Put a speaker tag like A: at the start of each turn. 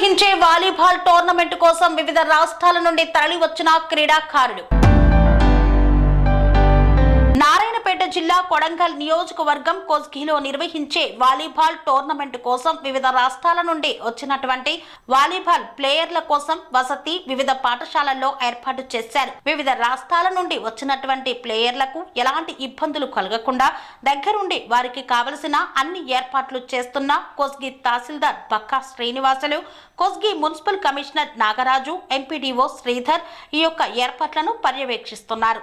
A: నిర్వహించే volleyball tournament కోసం వివిధ రాష్ట్రాల నుండి తరలి వచ్చిన క్రీడాకారులు. జిల్లా కొడంగల్ నియోజకవర్గం కోస్గిలో నిర్వహించే వాలీబాల్ టోర్నమెంట్ కోసం వివిధ రాష్ట్రాల నుండి వచ్చినటువంటి వాలీబాల్ ప్లేయర్ల కోసం వసతి వివిధ పాఠశాలల్లో ఏర్పాటు చేశారు. వివిధ రాష్ట్రాల నుండి వచ్చినటువంటి ప్లేయర్లకు ఎలాంటి ఇబ్బందులు కలగకుండా దగ్గరుండి వారికి కావలసిన అన్ని ఏర్పాట్లు చేస్తున్న Kosgi tahsildar Bakka Srinivasulu Kosgi municipal commissioner Nagaraju MPDO Sridhar ఈ యొక్క ఏర్పాట్లను పర్యవేక్షిస్తున్నారు.